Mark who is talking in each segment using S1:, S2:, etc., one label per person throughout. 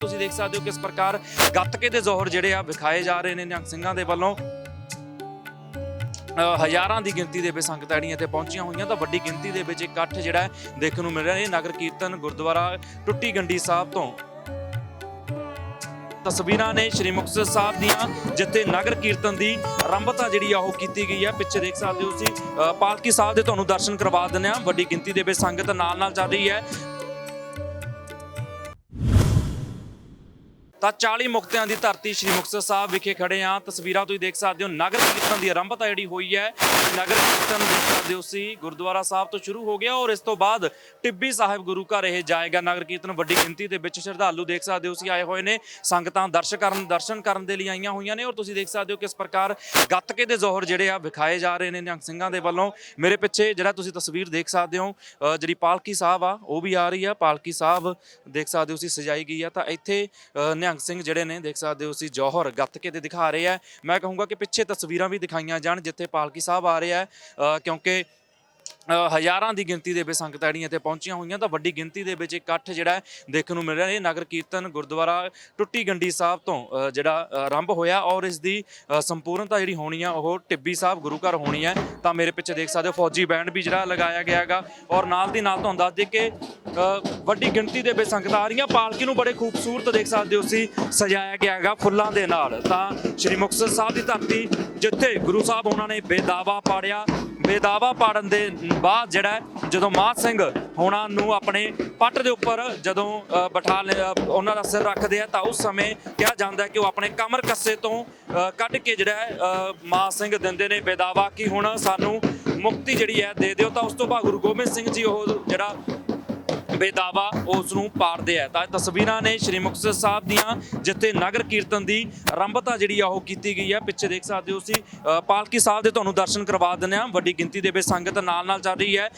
S1: ਤੁਸੀਂ ਦੇਖ ਸਕਦੇ ਹੋ ਕਿਸ ਪ੍ਰਕਾਰ ਗੱਤਕੇ ਦੇ ਜ਼ੋਹਰ ਜਿਹੜੇ ਆ ਵਿਖਾਏ ਜਾ ਰਹੇ ਨੇ ਨਿਹੰਗ ਸਿੰਘਾਂ ਦੇ ਵੱਲੋਂ। ਹਜ਼ਾਰਾਂ ਦੀ ਗਿਣਤੀ ਦੇ ਵਿੱਚ ਸੰਗਤਾਂ ਜਿਹੜੀਆਂ ਇੱਥੇ ਪਹੁੰਚੀਆਂ ਹੋਈਆਂ ਤਾਂ ਵੱਡੀ ਗਿਣਤੀ ਦੇ ਵਿੱਚ ਇਕੱਠ ਜਿਹੜਾ ਦੇਖਣ ਨੂੰ ਮਿਲ ਰਿਹਾ ਇਹ ਨਗਰ ਕੀਰਤਨ ਗੁਰਦੁਆਰਾ ਟੁੱਟੀ ਗੰਡੀ ਸਾਹਿਬ ਤੋਂ। ਤਸਵੀਰਾਂ ਨੇ ਸ਼੍ਰੀ ਮੁਕਤਸਰ ਸਾਹਿਬ ਦੀਆਂ ਜਿੱਥੇ ਨਗਰ ਕੀਰਤਨ ਦੀ ਆਰੰਭਤਾ ਜਿਹੜੀ ਆ ਉਹ ਕੀਤੀ ਗਈ ਹੈ। ਪਿੱਛੇ ਦੇਖ ਸਕਦੇ ਹੋ ਤੁਸੀਂ ਅ, ਪਾਲਕੀ ਸਾਹਿਬ ਦੇ ਤੁਹਾਨੂੰ ਦਰਸ਼ਨ ਕਰਵਾ ਦਿੰਦੇ ਆ ਵੱਡੀ ਗਿਣਤੀ ਦੇ ਵਿੱਚ ਸੰਗਤ ਨਾਲ ਨਾਲ ਚੱਲ ਰਹੀ ਹੈ। ਤਾਂ 40 ਮੁਕਤਿਆਂ ਦੀ ਧਰਤੀ ਸ਼੍ਰੀ ਮੁਕਤਸਰ ਸਾਹਿਬ ਵਿਖੇ ਖੜੇ ਆ ਤਸਵੀਰਾਂ ਤੁਸੀਂ ਦੇਖ ਸਕਦੇ ਹੋ ਨਗਰ ਕੀਰਤਨ ਦੀ ਆਰੰਭਤਾ ਜਿਹੜੀ ਹੋਈ ਹੈ। ਨਗਰ ਕੀਰਤਨ ਦੇਖ ਸਕਦੇ ਹੋ ਸੀ ਗੁਰਦੁਆਰਾ ਸਾਹਿਬ ਤੋਂ ਸ਼ੁਰੂ ਹੋ ਗਿਆ ਔਰ ਇਸ ਤੋਂ ਬਾਅਦ ਟਿੱਬੀ ਸਾਹਿਬ ਗੁਰੂ ਘਰ ਇਹ ਜਾਏਗਾ। ਨਗਰ ਕੀਰਤਨ ਵੱਡੀ ਗਿਣਤੀ ਦੇ ਵਿੱਚ ਸ਼ਰਧਾਲੂ ਦੇਖ ਸਕਦੇ ਹੋ ਸੀ ਆਏ ਹੋਏ ਨੇ। ਸੰਗਤਾਂ ਦਰਸ਼ਨ ਕਰਨ ਦਰਸ਼ਨ ਕਰਨ ਦੇ ਲਈ ਆਈਆਂ ਹੋਈਆਂ ਨੇ ਔਰ ਤੁਸੀਂ ਦੇਖ ਸਕਦੇ ਹੋ ਕਿਸ ਪ੍ਰਕਾਰ ਗੱਤਕੇ ਦੇ ਜ਼ੋਹਰ ਜਿਹੜੇ ਆ ਵਿਖਾਏ ਜਾ ਰਹੇ ਨੇ ਨਿਹੰਗ ਸਿੰਘਾਂ ਦੇ ਵੱਲੋਂ। ਮੇਰੇ ਪਿੱਛੇ ਜਿਹੜਾ ਤੁਸੀਂ ਤਸਵੀਰ ਦੇਖ ਸਕਦੇ ਹੋ ਜਿਹੜੀ ਪਾਲਕੀ ਸਾਹਿਬ ਆ ਉਹ ਵੀ ਆ ਰਹੀ ਆ। ਪਾਲਕੀ ਸਾਹਿਬ ਦੇਖ ਸਕਦੇ ਹੋ ਸੀ ਸਜਾਈ ਗਈ ਆ। ਤਾਂ ਇੱਥੇ ਅ, ਨਿਹੰਗ ਸਿੰਘ ਜਿਹੜੇ ਨੇ, ਦੇਖ ਸਕਦੇ ਹੋ ਸੀ ਜੌਹਰ ਗੱਤਕੇ ਦੇ ਦਿਖਾ ਰਹੇ ਆ। ਮੈਂ ਕਹੂੰਗਾ ਕਿ ਪਿੱਛੇ ਤਸਵੀਰਾਂ ਵੀ ਦਿਖਾਈਆਂ ਜਾਣ, ਜਿੱਥੇ ਪਾਲਕੀ ਸਾਹਿਬ ਆ ਰਹੇ ਆ ਕਿਉਂਕਿ ਹਜ਼ਾਰਾਂ ਦੀ ਗਿਣਤੀ ਦੇ ਵਿੱਚ ਸੰਗਤਾਂ ਜਿਹੜੀਆਂ ਇੱਥੇ ਪਹੁੰਚੀਆਂ ਹੋਈਆਂ ਤਾਂ ਵੱਡੀ ਗਿਣਤੀ ਦੇ ਵਿੱਚ ਇਕੱਠ ਜਿਹੜਾ ਹੈ ਦੇਖਣ ਨੂੰ ਮਿਲ ਰਿਹਾ ਇਹ ਨਗਰ ਕੀਰਤਨ ਗੁਰਦੁਆਰਾ ਟੁੱਟੀ ਗੰਡੀ ਸਾਹਿਬ ਤੋਂ ਜਿਹੜਾ ਆਰੰਭ ਹੋਇਆ ਔਰ ਇਸ ਦੀ ਸੰਪੂਰਨਤਾ ਜਿਹੜੀ ਹੋਣੀ ਆ, ਉਹ ਟਿੱਬੀ ਸਾਹਿਬ ਗੁਰੂ ਘਰ ਹੋਣੀ ਹੈ। ਤਾਂ ਮੇਰੇ ਪਿੱਛੇ ਦੇਖ ਸਕਦੇ ਹੋ ਫੌਜੀ ਬੈਂਡ ਵੀ ਜਿਹੜਾ ਲਗਾਇਆ ਗਿਆ ਹੈਗਾ ਔਰ ਨਾਲ ਦੀ ਨਾਲ ਤੁਹਾਨੂੰ ਦੱਸ ਦੇ ਕਿ ਵੱਡੀ ਗਿਣਤੀ ਦੇ ਵਿੱਚ ਸੰਗਤਾਂ ਆ ਰਹੀਆਂ। ਪਾਲਕੀ ਨੂੰ ਬੜੇ ਖੂਬਸੂਰਤ ਦੇਖ ਸਕਦੇ ਹੋ ਤੁਸੀਂ ਸਜਾਇਆ ਗਿਆ ਹੈਗਾ ਫੁੱਲਾਂ ਦੇ ਨਾਲ। ਤਾਂ ਸ਼੍ਰੀ ਮੁਕਤਸਰ ਸਾਹਿਬ ਦੀ ਧਰਤੀ ਜਿੱਥੇ ਗੁਰੂ ਸਾਹਿਬ ਉਹਨਾਂ ਨੇ ਬੇਦਾਵਾ ਪਾੜਿਆ ਬੇਦਾਵਾ ਪਾੜਨ ਦੇ ਬਾਅਦ ਜਿਹੜਾ ਜਦੋਂ ਮਾਤ ਸਿੰਘ ਹੋਣਾ ਨੂੰ ਆਪਣੇ ਪੱਟ ਦੇ ਉੱਪਰ ਜਦੋਂ ਬਿਠਾ ਲਿਆ- ਉਹਨਾਂ ਦਾ ਸਿਰ ਰੱਖਦੇ ਆ ਤਾਂ ਉਸ ਸਮੇਂ ਕਿਹਾ ਜਾਂਦਾ ਕਿ ਉਹ ਆਪਣੇ ਕਮਰ ਕੱਸੇ ਤੋਂ ਕੱਢ ਕੇ ਜਿਹੜਾ ਹੈ, ਸਿੰਘ ਦਿੰਦੇ ਨੇ ਬੇਦਾਵਾ ਕਿ ਹੁਣ ਸਾਨੂੰ ਮੁਕਤੀ ਜਿਹੜੀ ਹੈ ਦੇ ਦਿਓ। ਤਾਂ ਉਸ ਤੋਂ ਬਾਅਦ ਗੁਰੂ ਗੋਬਿੰਦ ਸਿੰਘ ਜੀ ਉਹ ਜਿਹੜਾ ਬੇਦਾਵਾ ਉਸ ਨੂੰ ਪਾੜਦੇ ਹੈ ਤਾਂ ਇਹ ਤਸਵੀਰਾਂ ਨੇ ਸ਼੍ਰੀ ਮੁਕਤਸਰ ਸਾਹਿਬ ਦੀਆਂ ਜਿੱਥੇ ਨਗਰ ਕੀਰਤਨ ਦੀ ਆਰੰਭਤਾ ਜਿਹੜੀ ਆ ਉਹ ਕੀਤੀ ਗਈ ਹੈ ਪਿੱਛੇ ਦੇਖ ਸਕਦੇ ਹੋ ਸੀ ਪਾਲਕੀ ਸਾਹਿਬ ਦੇ ਤੁਹਾਨੂੰ ਦਰਸ਼ਨ ਕਰਵਾ ਦਿੰਦੇ ਆ। ਵੱਡੀ ਗਿਣਤੀ ਦੇ ਵਿੱਚ ਸੰਗਤ ਨਾਲ ਨਾਲ ਚੱਲ ਰਹੀ ਹੈ।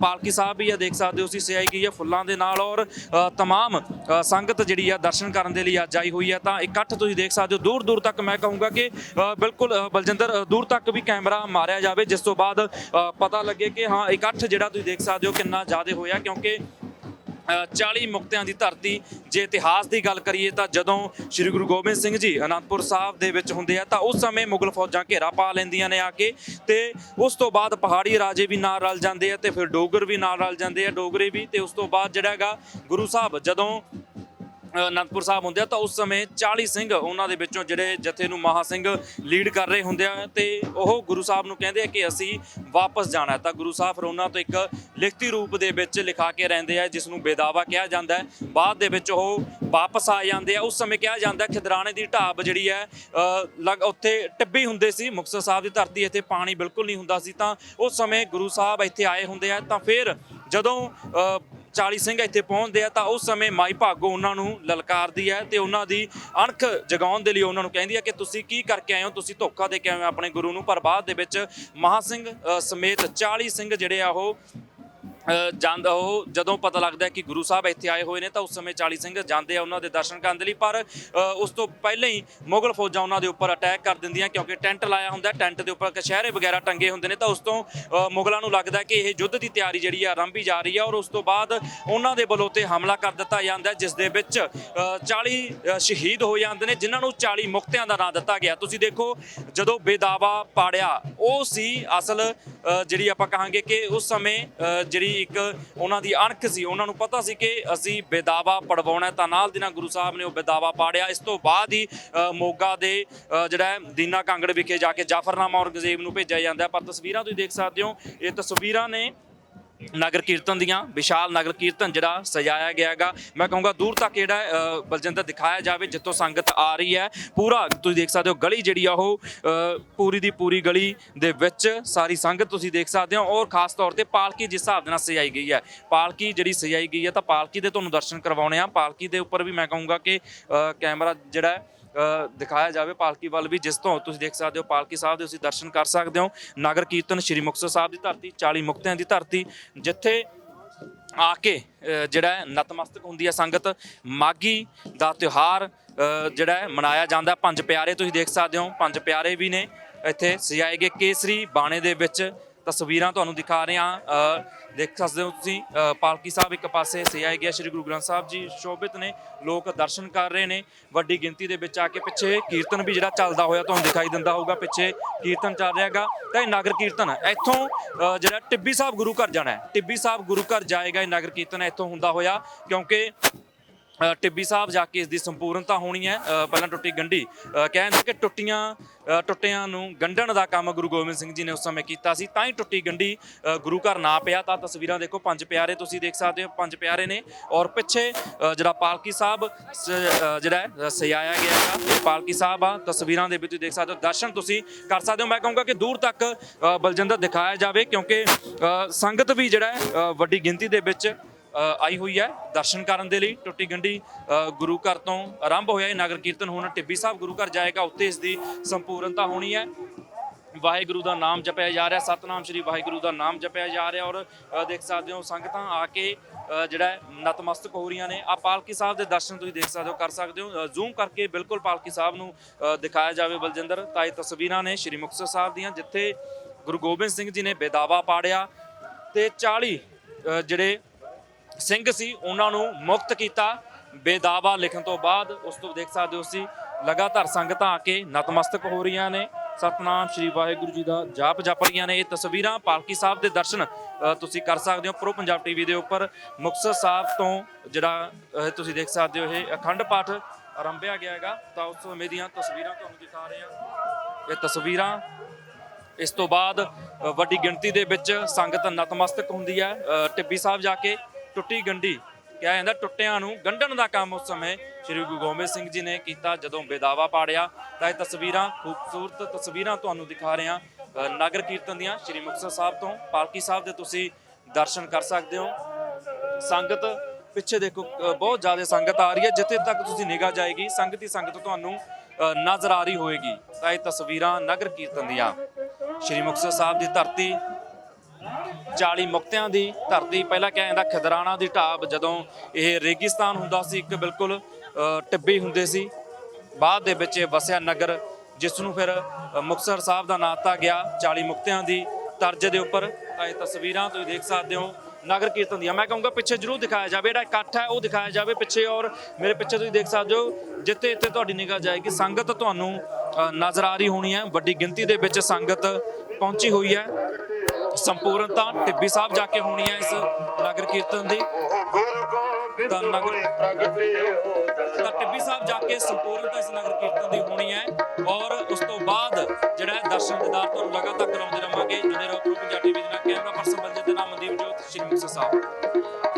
S1: ਪਾਲਕੀ ਸਾਹਿਬ ਵੀ ਆ ਦੇਖ ਸਕਦੇ ਹੋ ਸੀ ਸਿਆਈ ਗਈ ਹੈ ਫੁੱਲਾਂ ਦੇ ਨਾਲ ਔਰ ਅ, ਤਮਾਮ ਸੰਗਤ ਜਿਹੜੀ ਆ ਦਰਸ਼ਨ ਕਰਨ ਦੇ ਲਈ ਅੱਜ ਆਈ ਹੋਈ ਹੈ। ਤਾਂ ਇਕੱਠ ਤੁਸੀਂ ਦੇਖ ਸਕਦੇ ਹੋ। ਦੂਰ ਦੂਰ ਤੱਕ ਮੈਂ ਕਹੂੰਗਾ ਕਿ ਬਿਲਕੁਲ ਬਲਜਿੰਦਰ ਦੂਰ ਤੱਕ ਵੀ ਕੈਮਰਾ ਮਾਰਿਆ ਜਾਵੇ ਜਿਸ ਤੋਂ ਬਾਅਦ ਪਤਾ ਲੱਗੇ ਕਿ ਹਾਂ ਇਕੱਠ ਜਿਹੜਾ ਤੁਸੀਂ ਦੇਖ ਸਕਦੇ ਹੋ ਕਿੰਨਾ ਜ਼ਿਆਦਾ ਹੋਇਆ ਕਿਉਂਕਿ 40 ਮੁਕਤਿਆਂ ਦੀ ਧਰਤੀ ਜੇ ਇਤਿਹਾਸ ਦੀ ਗੱਲ ਕਰੀਏ ਤਾਂ ਜਦੋਂ ਸ੍ਰੀ ਗੁਰੂ ਗੋਬਿੰਦ ਸਿੰਘ ਜੀ ਅਨੰਦਪੁਰ ਸਾਹਿਬ ਦੇ ਵਿੱਚ ਹੁੰਦੇ ਆ ਤਾਂ ਉਸ ਸਮੇਂ ਮੁਗਲ ਫੌਜਾਂ ਘੇਰਾ ਪਾ ਲੈਂਦੀਆਂ ਨੇ ਆ ਕੇ ਤੇ ਉਸ ਤੋਂ ਬਾਅਦ ਪਹਾੜੀ ਰਾਜੇ ਵੀ ਨਾਲ ਰਲ ਜਾਂਦੇ ਆ ਤੇ ਫਿਰ ਡੋਗਰ ਵੀ ਨਾਲ ਰਲ ਜਾਂਦੇ ਆ, ਡੋਗਰੇ ਵੀ ਤੇ ਉਸ ਤੋਂ ਬਾਅਦ ਜਿਹੜਾ ਹੈਗਾ ਗੁਰੂ ਸਾਹਿਬ ਜਦੋਂ ਅਨੰਦਪੁਰ ਸਾਹਿਬ ਹੁੰਦੇ ਆ ਤਾਂ ਉਸ ਸਮੇਂ 40 ਸਿੰਘ ਉਹਨਾਂ ਦੇ ਵਿੱਚੋਂ ਜਿਹੜੇ ਜਥੇ ਨੂੰ ਮਹਾ ਸਿੰਘ ਲੀਡ ਕਰ ਰਹੇ ਹੁੰਦੇ ਆ ਤੇ ਉਹ ਗੁਰੂ ਸਾਹਿਬ ਨੂੰ ਕਹਿੰਦੇ ਆ ਕਿ ਅਸੀਂ ਵਾਪਸ ਜਾਣਾ ਤਾਂ ਗੁਰੂ ਸਾਹਿਬ ਫਿਰ ਉਹਨਾਂ ਤੋਂ ਇੱਕ ਲਿਖਤੀ ਰੂਪ ਦੇ ਵਿੱਚ ਲਿਖਾ ਕੇ ਰਹਿੰਦੇ ਆ ਜਿਸ ਨੂੰ ਬੇਦਾਵਾ ਕਿਹਾ ਜਾਂਦਾ ਹੈ। ਬਾਅਦ ਦੇ ਵਿੱਚ ਉਹ ਵਾਪਸ ਆ ਜਾਂਦੇ ਆ। ਉਸ ਸਮੇਂ ਕਿਹਾ ਜਾਂਦਾ ਖਿਦਰਾਣੇ ਦੀ ਢਾਬ ਜਿਹੜੀ ਹੈ ਅ, ਲਗ ਉੱਥੇ ਟਿੱਬੀ ਹੁੰਦੇ ਸੀ ਮੁਕਤਸਰ ਸਾਹਿਬ ਦੀ ਧਰਤੀ ਇੱਥੇ ਪਾਣੀ ਬਿਲਕੁਲ ਨਹੀਂ ਹੁੰਦਾ ਸੀ। ਤਾਂ ਉਸ ਸਮੇਂ ਗੁਰੂ ਸਾਹਿਬ ਇੱਥੇ ਆਏ ਹੁੰਦੇ ਆ। ਤਾਂ ਫਿਰ ਜਦੋਂ 40 ਸਿੰਘ ਇੱਥੇ ਪਹੁੰਚਦੇ ਆ ਤਾਂ ਉਸ ਸਮੇਂ ਮਾਈ ਭਾਗੋ ਉਹਨਾਂ ਨੂੰ ਲਲਕਾਰਦੀ ਹੈ ਤੇ ਉਹਨਾਂ ਦੀ ਅਣਖ ਜਗਾਉਣ ਦੇ ਲਈ ਉਹਨਾਂ ਨੂੰ ਕਹਿੰਦੀ ਹੈ ਕਿ ਤੁਸੀਂ ਕੀ ਕਰਕੇ ਆਏ ਹੋ? ਤੁਸੀਂ ਧੋਖਾ ਦੇ ਕੇ ਆਏ ਹੋ ਆਪਣੇ ਗੁਰੂ ਨੂੰ ਪਰ ਬਾਅਦ ਦੇ ਵਿੱਚ ਮਹਾ ਸਿੰਘ ਅ, ਸਮੇਤ 40 ਸਿੰਘ ਜਿਹੜੇ ਆ ਉਹ ਜਾਂਦਾ ਉਹ ਜਦੋਂ ਪਤਾ ਲੱਗਦਾ ਕਿ ਗੁਰੂ ਸਾਹਿਬ ਇੱਥੇ ਆਏ ਹੋਏ ਨੇ ਤਾਂ ਉਸ ਸਮੇਂ 40 ਸਿੰਘ ਜਾਂਦੇ ਆ ਉਹਨਾਂ ਦੇ ਦਰਸ਼ਨ ਕਰਨ ਦੇ ਲਈ ਪਰ ਉਸ ਤੋਂ ਪਹਿਲਾਂ ਹੀ ਮੁਗਲ ਫੌਜਾਂ ਉਹਨਾਂ ਦੇ ਉੱਪਰ ਅਟੈਕ ਕਰ ਦਿੰਦੀਆਂ ਕਿਉਂਕਿ ਟੈਂਟ ਲਾਇਆ ਹੁੰਦਾ ਟੈਂਟ ਦੇ ਉੱਪਰ ਕਸ਼ਹਿਰੇ ਵਗੈਰਾ ਟੰਗੇ ਹੁੰਦੇ ਨੇ ਤਾਂ ਉਸ ਤੋਂ ਮੁਗਲਾਂ ਨੂੰ ਲੱਗਦਾ ਕਿ ਇਹ ਯੁੱਧ ਦੀ ਤਿਆਰੀ ਜਿਹੜੀ ਆ ਆਰੰਭੀ ਜਾ ਰਹੀ ਹੈ ਔਰ ਉਸ ਤੋਂ ਬਾਅਦ ਉਹਨਾਂ ਦੇ ਵੱਲੋਂ ਤੇ ਹਮਲਾ ਕਰ ਦਿੱਤਾ ਜਾਂਦਾ ਜਿਸ ਦੇ ਵਿੱਚ ਅ, 40 ਸ਼ਹੀਦ ਹੋ ਜਾਂਦੇ ਨੇ ਜਿਨ੍ਹਾਂ ਨੂੰ 40 ਮੁਕਤਿਆਂ ਦਾ ਨਾਂ ਦਿੱਤਾ ਗਿਆ। ਤੁਸੀਂ ਦੇਖੋ ਜਦੋਂ ਬੇਦਾਵਾ ਪਾੜਿਆ ਉਹ ਸੀ ਅਸਲ ਜਿਹੜੀ ਆਪਾਂ ਕਹਾਂਗੇ ਕਿ ਉਸ ਸਮੇਂ ਜਿਹੜੀ ਜਿਹੜੀ ਇੱਕ ਉਹਨਾਂ ਦੀ ਅਣਖ ਸੀ। ਉਹਨਾਂ ਨੂੰ ਪਤਾ ਸੀ ਕਿ ਅਸੀਂ ਬੇਦਾਵਾ ਪੜਵਾਉਣਾ ਤਾਂ ਨਾਲ ਦੀ ਨਾਲ ਗੁਰੂ ਸਾਹਿਬ ਨੇ ਉਹ ਬੇਦਾਵਾ ਪਾੜਿਆ। ਇਸ ਤੋਂ ਬਾਅਦ ਹੀ ਮੋਗਾ ਦੇ ਜਿਹੜਾ ਦੀਨਾ ਕਾਂਗੜ ਵਿਖੇ ਜਾ ਕੇ ਜਾਫਰਨਾਮਾ ਔਰੰਗਜ਼ੇਬ ਨੂੰ ਭੇਜਿਆ ਜਾਂਦਾ ਪਰ ਤਸਵੀਰਾਂ ਤੁਸੀਂ ਦੇਖ ਸਕਦੇ ਹੋ। ਇਹ ਤਸਵੀਰਾਂ ਨੇ ਨਗਰ ਕੀਰਤਨ ਦੀਆਂ, ਵਿਸ਼ਾਲ ਨਗਰ ਕੀਰਤਨ ਜਿਹੜਾ ਸਜਾਇਆ ਗਿਆ ਹੈਗਾ ਮੈਂ ਕਹੂੰਗਾ ਦੂਰ ਤੱਕ ਜਿਹੜਾ ਬਲਜਿੰਦਰ ਦਿਖਾਇਆ ਜਾਵੇ, ਜਿੱਥੋਂ ਸੰਗਤ ਆ ਰਹੀ ਹੈ। ਪੂਰਾ, ਤੁਸੀਂ ਦੇਖ ਸਕਦੇ ਹੋ ਗਲੀ ਜਿਹੜੀ ਆ ਉਹ ਪੂਰੀ ਦੀ ਪੂਰੀ ਗਲੀ ਦੇ ਵਿੱਚ ਸਾਰੀ ਸੰਗਤ ਤੁਸੀਂ ਦੇਖ ਸਕਦੇ ਹੋ। ਔਰ ਖਾਸ ਤੌਰ ਤੇ ਪਾਲਕੀ ਜਿਸ ਹਿਸਾਬ ਦੇ ਨਾਲ ਸਜਾਈ ਗਈ ਹੈ। ਪਾਲਕੀ ਜਿਹੜੀ ਸਜਾਈ ਗਈ ਹੈ ਤਾਂ ਪਾਲਕੀ ਦੇ ਤੁਹਾਨੂੰ ਦਰਸ਼ਨ ਕਰਵਾਉਣੇ ਆ। ਪਾਲਕੀ ਦੇ ਉੱਪਰ ਵੀ ਮੈਂ ਕਹੂੰਗਾ ਕਿ ਕੈਮਰਾ ਜਿਹੜਾ ਦਿਖਾਇਆ ਜਾਵੇ ਪਾਲਕੀ ਵੱਲ ਵੀ, ਜਿਸ ਤੋਂ ਤੁਸੀਂ ਦੇਖ ਸਕਦੇ ਹੋ ਪਾਲਕੀ ਸਾਹਿਬ ਦੇ ਤੁਸੀਂ ਦਰਸ਼ਨ ਕਰ ਸਕਦੇ ਹੋ। ਨਗਰ ਕੀਰਤਨ ਸ਼੍ਰੀ ਮੁਕਤਸਰ ਸਾਹਿਬ ਦੀ ਧਰਤੀ 40 ਮੁਕਤਿਆਂ ਦੀ ਧਰਤੀ, ਜਿੱਥੇ ਆ ਕੇ ਜਿਹੜਾ ਨਤਮਸਤਕ ਹੁੰਦੀ ਹੈ ਸੰਗਤ। ਮਾਗੀ ਦਾ ਤਿਉਹਾਰ ਜਿਹੜਾ ਮਨਾਇਆ ਜਾਂਦਾ ਪੰਜ ਪਿਆਰੇ ਤੁਸੀਂ ਦੇਖ ਸਕਦੇ ਹੋ, ਪੰਜ ਪਿਆਰੇ ਵੀ ਨੇ। ਇੱਥੇ ਸਜਾਏ ਗਏ ਕੇਸਰੀ, ਬਾਣੇ ਦੇ ਵਿੱਚ ਤਸਵੀਰਾਂ ਤੁਹਾਨੂੰ ਦਿਖਾ ਰਹੇ ਹਾਂ। ਦੇਖ ਸਕਦੇ ਹੋ ਤੁਸੀਂ ਪਾਲਕੀ ਸਾਹਿਬ ਇੱਕ ਪਾਸੇ ਸਜਾਇਆ ਗਿਆ ਸ੍ਰੀ ਗੁਰੂ ਗ੍ਰੰਥ ਸਾਹਿਬ ਜੀ ਸ਼ੋਭਿਤ ਨੇ, ਲੋਕ ਦਰਸ਼ਨ ਕਰ ਰਹੇ ਨੇ। ਵੱਡੀ ਗਿਣਤੀ ਦੇ ਵਿੱਚ ਆ ਕੇ ਪਿੱਛੇ ਕੀਰਤਨ ਵੀ ਜਿਹੜਾ ਚੱਲਦਾ ਹੋਇਆ ਤੁਹਾਨੂੰ ਦਿਖਾਈ ਦਿੰਦਾ ਹੋਊਗਾ, ਪਿੱਛੇ ਕੀਰਤਨ ਚੱਲ ਰਿਹਾਗਾ ਤਾਂ ਇਹ ਨਗਰ ਕੀਰਤਨ ਹੈ। ਇੱਥੋਂ ਜਿਹੜਾ ਟਿੱਬੀ ਸਾਹਿਬ ਗੁਰੂ ਘਰ ਜਾਣਾ ਹੈ। ਟਿੱਬੀ ਸਾਹਿਬ ਗੁਰੂ ਘਰ ਜਾਏਗਾ, ਇਹ ਨਗਰ ਕੀਰਤਨ ਇੱਥੋਂ ਹੁੰਦਾ ਹੋਇਆ ਕਿਉਂਕਿ ਟਿੱਬੀ ਸਾਹਿਬ ਜਾ ਕੇ ਇਸ ਦੀ ਸੰਪੂਰਨਤਾ ਹੋਣੀ ਹੈ। ਪਹਿਲਾਂ ਟੁੱਟੀ ਗੰਢੀ। ਅ, ਕਹਿੰਦੇ ਕਿ ਟੁੱਟੀਆਂ ਟੁੱਟਿਆਂ ਨੂੰ ਗੰਢਣ ਦਾ ਕੰਮ ਗੁਰੂ ਗੋਬਿੰਦ ਸਿੰਘ ਜੀ ਨੇ ਉਸ ਸਮੇਂ ਕੀਤਾ ਸੀ। ਤਾਂ ਹੀ ਟੁੱਟੀ ਗੰਢੀ ਗੁਰੂ ਘਰ ਨਾ ਪਿਆ। ਤਾਂ ਤਸਵੀਰਾਂ ਦੇਖੋ ਪੰਜ ਪਿਆਰੇ ਤੁਸੀਂ ਦੇਖ ਸਕਦੇ ਹੋ ਪੰਜ ਪਿਆਰੇ ਨੇ। ਔਰ ਪਿੱਛੇ ਜਿਹੜਾ ਪਾਲਕੀ ਸਾਹਿਬ ਸ- ਜਿਹੜਾ ਸਜਾਇਆ ਗਿਆ ਹੈ ਪਾਲਕੀ ਸਾਹਿਬ ਆ ਤਸਵੀਰਾਂ ਦੇ ਵਿੱਚ ਦੇਖ ਸਕਦੇ ਹੋ ਦਰਸ਼ਨ ਤੁਸੀਂ ਕਰ ਸਕਦੇ ਹੋ। ਮੈਂ ਕਹੂੰਗਾ ਕਿ ਦੂਰ ਤੱਕ ਬਲਜਿੰਦਰ ਦਿਖਾਇਆ ਜਾਵੇ। ਕਿਉਂਕਿ ਸੰਗਤ ਵੀ ਜਿਹੜਾ ਵੱਡੀ ਗਿਣਤੀ ਦੇ ਵਿੱਚ ਆਈ ਹੋਈ ਹੈ ਦਰਸ਼ਨ ਕਰਨ ਦੇ ਲਈ ਟੁੱਟੀ ਗੰਢੀ ਗੁਰੂ ਘਰ ਤੋਂ ਆਰੰਭ ਹੋਇਆ ਇਹ ਨਗਰ ਕੀਰਤਨ। ਹੁਣ ਟਿੱਬੀ ਸਾਹਿਬ ਗੁਰੂ ਘਰ ਜਾਏਗਾ, ਉੱਥੇ ਇਸ ਦੀ ਸੰਪੂਰਨਤਾ ਹੋਣੀ ਹੈ। ਵਾਹਿਗੁਰੂ ਦਾ ਨਾਮ ਜਪਿਆ ਜਾ ਰਿਹਾ, ਸਤਨਾਮ ਸ੍ਰੀ ਵਾਹਿਗੁਰੂ ਦਾ ਨਾਮ ਜਪਿਆ ਜਾ ਰਿਹਾ ਔਰ ਦੇਖ ਸਕਦੇ ਹੋ ਸੰਗਤਾਂ ਆ ਕੇ ਜਿਹੜਾ ਨਤਮਸਤਕ ਹੋ ਰਹੀਆਂ ਨੇ। ਆ ਪਾਲਕੀ ਸਾਹਿਬ ਦੇ ਦਰਸ਼ਨ ਤੁਸੀਂ ਦੇਖ ਸਕਦੇ ਹੋ, ਕਰ ਸਕਦੇ ਹੋ। ਜ਼ੂਮ ਕਰਕੇ ਬਿਲਕੁਲ ਪਾਲਕੀ ਸਾਹਿਬ ਨੂੰ ਦਿਖਾਇਆ ਜਾਵੇ ਬਲਜਿੰਦਰ। ਤਾਂ ਇਹ ਤਸਵੀਰਾਂ ਨੇ ਸ੍ਰੀ ਮੁਕਤਸਰ ਸਾਹਿਬ ਦੀਆਂ, ਜਿੱਥੇ ਗੁਰੂ ਗੋਬਿੰਦ ਸਿੰਘ ਜੀ ਨੇ ਬੇਦਾਵਾ ਪਾੜਿਆ ਤੇ 40 ਜਿਹੜੇ ਸਿੰਘ ਸੀ, ਉਹਨਾਂ ਨੂੰ ਮੁਕਤ ਕੀਤਾ। ਬੇਦਾਵਾ ਲਿਖਣ ਤੋਂ ਬਾਅਦ ਉਸ ਤੋਂ ਦੇਖ ਸਕਦੇ ਹੋ ਸੀ ਲਗਾਤਾਰ ਸੰਗਤਾਂ ਆ ਕੇ ਨਤਮਸਤਕ ਹੋ ਰਹੀਆਂ ਨੇ। ਸਤਨਾਮ ਸ੍ਰੀ ਵਾਹਿਗੁਰੂ ਜੀ ਦਾ ਜਾਪ ਜਪ ਰਹੀਆਂ ਨੇ। ਇਹ ਤਸਵੀਰਾਂ ਪਾਲਕੀ ਸਾਹਿਬ ਦੇ ਦਰਸ਼ਨ ਤੁਸੀਂ ਕਰ ਸਕਦੇ ਹੋ ਪ੍ਰੋ ਪੰਜਾਬ ਟੀਵੀ ਦੇ ਉੱਪਰ। ਮੁਕਤਸਰ ਸਾਹਿਬ ਤੋਂ ਜਿਹੜਾ ਤੁਸੀਂ ਦੇਖ ਸਕਦੇ ਹੋ, ਇਹ ਅਖੰਡ ਪਾਠ ਆਰੰਭਿਆ ਗਿਆ ਹੈਗਾ। ਤਾਂ ਉਸ ਸਮੇਂ ਦੀਆਂ ਤਸਵੀਰਾਂ ਤੁਹਾਨੂੰ ਦਿਖਾ ਰਹੇ ਹਾਂ। ਇਹ ਤਸਵੀਰਾਂ, ਇਸ ਤੋਂ ਬਾਅਦ ਵੱਡੀ ਗਿਣਤੀ ਦੇ ਵਿੱਚ ਸੰਗਤ ਨਤਮਸਤਕ ਹੁੰਦੀ ਹੈ। ਟਿੱਬੀ ਸਾਹਿਬ ਜਾ ਕੇ ਟੁੱਟੀ ਗੰਢੀ। ਕਿਹਾ ਜਾਂਦਾ ਟੁੱਟਿਆਂ ਨੂੰ ਗੰਢਣ ਦਾ ਕੰਮ ਉਸ ਸਮੇਂ ਸ੍ਰੀ ਗੁਰੂ ਗੋਬਿੰਦ ਸਿੰਘ ਜੀ ਨੇ ਕੀਤਾ, ਜਦੋਂ ਬੇਦਾਵਾ ਪਾੜਿਆ। ਤਾਂ ਇਹ ਤਸਵੀਰਾਂ, ਖੂਬਸੂਰਤ ਤਸਵੀਰਾਂ ਤੁਹਾਨੂੰ ਦਿਖਾ ਰਹੇ ਹਾਂ ਨਗਰ ਕੀਰਤਨ ਦੀਆਂ, ਸ੍ਰੀ ਮੁਕਤਸਰ ਸਾਹਿਬ ਤੋਂ। ਪਾਲਕੀ ਸਾਹਿਬ ਦੇ ਤੁਸੀਂ ਦਰਸ਼ਨ ਕਰ ਸਕਦੇ ਹੋ। ਸੰਗਤ, ਪਿੱਛੇ ਦੇਖੋ ਬਹੁਤ ਜ਼ਿਆਦਾ ਸੰਗਤ ਆ ਰਹੀ ਹੈ, ਜਿੱਥੇ ਤੱਕ ਤੁਸੀਂ ਨਿਗਾਹ ਜਾਏਗੀ, ਸੰਗਤ ਹੀ ਸੰਗਤ ਤੁਹਾਨੂੰ ਨਜ਼ਰ ਆ ਰਹੀ ਹੋਏਗੀ। ਤਾਂ ਇਹ ਤਸਵੀਰਾਂ ਨਗਰ ਕੀਰਤਨ ਦੀਆਂ। ਸ਼੍ਰੀ ਮੁਕਤਸਰ ਸਾਹਿਬ ਦੀ ਧਰਤੀ 40 ਮੁਕਤਿਆਂ ਦੀ ਧਰਤੀ। ਪਹਿਲਾਂ ਕਿਹਾ ਜਾਂਦਾ ਖਦਰਾਣਾ ਦੀ ਢਾਬ ਜਦੋਂ ਇਹ ਰੇਗਿਸਤਾਨ ਹੁੰਦਾ ਸੀ ਇੱਕ ਬਿਲਕੁਲ ਅ, ਟਿੱਬੇ ਹੁੰਦੇ ਸੀ। ਬਾਅਦ ਦੇ ਵਿੱਚ ਇਹ ਵਸਿਆ ਨਗਰ ਜਿਸ ਨੂੰ ਫਿਰ ਅ, ਮੁਕਤਸਰ ਸਾਹਿਬ ਦਾ ਨਾਂ ਦਿੱਤਾ ਗਿਆ 40 ਮੁਕਤਿਆਂ ਦੀ ਤਰਜ ਦੇ ਉੱਪਰ। ਤਾਂ ਇਹ ਤਸਵੀਰਾਂ ਤੁਸੀਂ ਦੇਖ ਸਕਦੇ ਹੋ ਨਗਰ ਕੀਰਤਨ ਦੀਆਂ। ਮੈਂ ਕਹੂੰਗਾ ਪਿੱਛੇ ਜਰੂਰ ਦਿਖਾਇਆ ਜਾਵੇ ਜਿਹੜਾ ਇਕੱਠ ਹੈ ਉਹ ਦਿਖਾਇਆ ਜਾਵੇ ਪਿੱਛੇ। ਔਰ ਮੇਰੇ ਪਿੱਛੇ ਤੁਸੀਂ ਦੇਖ ਸਕਦੇ ਹੋ ਜਿੱਥੇ ਇੱਥੇ ਤੁਹਾਡੀ ਨਿਗਾਹ ਜਾਏਗੀ ਸੰਗਤ ਤੁਹਾਨੂੰ ਨਜ਼ਰ ਆ ਰਹੀ ਹੋਣੀ ਹੈ। ਵੱਡੀ ਗਿਣਤੀ ਦੇ ਵਿੱਚ ਸੰਗਤ ਪਹੁੰਚੀ ਹੋਈ ਹੈ। ਸੰਪੂਰਨਤਾ ਟਿੱਬੀ ਸਾਹਿਬ ਜਾ ਕੇ ਹੋਣੀ ਹੈ ਇਸ ਨਗਰ ਕੀਰਤਨ ਦੀ। ਤਾਂ ਨਗਰ ਤਾਂ ਟਿੱਬੀ ਸਾਹਿਬ ਜਾ ਕੇ ਸੰਪੂਰਨਤਾ ਇਸ ਨਗਰ ਕੀਰਤਨ ਦੀ ਹੋਣੀ ਹੈ ਔਰ ਉਸ ਤੋਂ ਬਾਅਦ ਜਿਹੜਾ ਦਰਸ਼ਨ ਦਿਦਾਰ ਤੁਹਾਨੂੰ ਲਗਾਤਾਰ ਕਰਾਉਂਦੇ ਰਵਾਂਗੇ। ਜੁੜੇ ਰਹੋ ਪ੍ਰੋ ਪੰਜਾਬ ਟੀਵੀ ਨਾਲ ਕੈਮਰਾ ਪਰਸਨ ਬੰਦੇ ਦੇ ਨਾਮ ਮਨਦੀਪ ਜੋਤ, ਸ਼੍ਰੀ ਮੁਕਤਸਰ ਸਾਹਿਬ।